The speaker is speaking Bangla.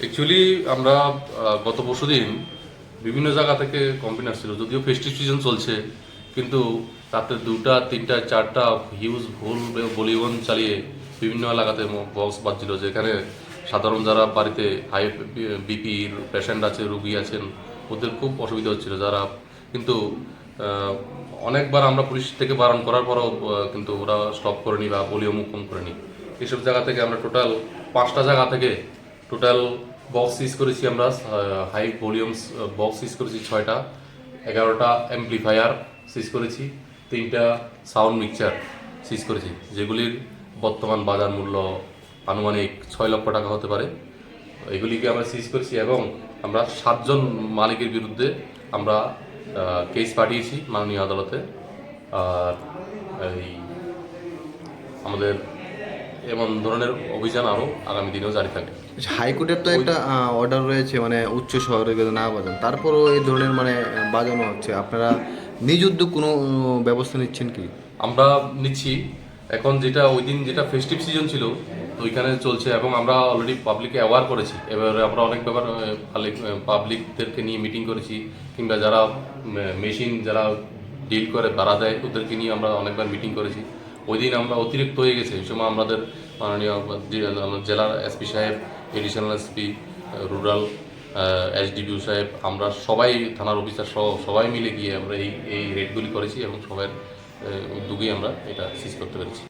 অ্যাকচুয়ালি আমরা গত পরশু দিন বিভিন্ন জায়গা থেকে কমপ্লেন আসছিল যদিও ফেস্টিভ সিজন চলছে, কিন্তু রাতে দুটা, তিনটা, চারটা হিউজ ভুল বলিবন চালিয়ে বিভিন্ন এলাকাতে বক্স বাজছিল, যেখানে সাধারণ যারা বাড়িতে হাই বিপির পেশেন্ট আছে, রুগী আছেন, ওদের খুব অসুবিধা হচ্ছিল, যারা, কিন্তু অনেকবার আমরা পুলিশ থেকে বারণ করার পরও কিন্তু ওরা স্টপ করেনি বা মুখ কম করেনি। এইসব জায়গা থেকে আমরা টোটাল পাঁচটা জায়গা থেকে টোটাল বক্স ইউজ করেছি আমরা হাই ভলিউমস বক্স ইউজ করেছি ছয়টা, এগারোটা অ্যাম্পলিফায়ার সিজ করেছি, তিনটা সাউন্ড মিক্সচার সিজ করেছি, যেগুলির বর্তমান বাজার মূল্য আনুমানিক ছয় লক্ষ টাকা হতে পারে। এগুলিকে আমরা সিজ করেছি এবং আমরা সাতজন মালিকের বিরুদ্ধে আমরা কেস পাঠিয়েছি মাননীয় আদালতে। আর এই আমাদের এমন ধরনের অভিযান আরও আগামী দিনেও জারি থাকবে। হাইকোর্টের তো একটা অর্ডার রয়েছে মানে উচ্চ শহরে না বাজান। তারপরও এই ধরনের মানে বাজানো হচ্ছে। আপনারা নিজ উদ্যোগ কোনো ব্যবস্থা নিচ্ছেন কি? আমরা নিচ্ছি। এখন যেটা ওই দিন যেটা ফেস্টিভ সিজন ছিল তো ওইখানে চলছে এবং আমরা অলরেডি পাবলিককে অ্যাওয়ার করেছি। এবারে আমরা অনেক ব্যাপার পাবলিকদেরকে নিয়ে মিটিং করেছি, কিংবা যারা মেশিন যারা ডিল করে ভাড়া দেয়, ওদেরকে নিয়ে আমরা অনেকবার মিটিং করেছি। ওই দিন আমরা অতিরিক্ত হয়ে গেছে। এই সময় আমাদের মাননীয় জেলার এসপি সাহেব এডিশনাল এসপি রুরাল এসডিপিউ সাহেব, আমরা সবাই, থানার অফিসার সহ সবাই মিলে গিয়ে আমরা এই এই রেডগুলি করেছি এবং সবার উদ্যোগেই আমরা এটা সিজ করতে পেরেছি।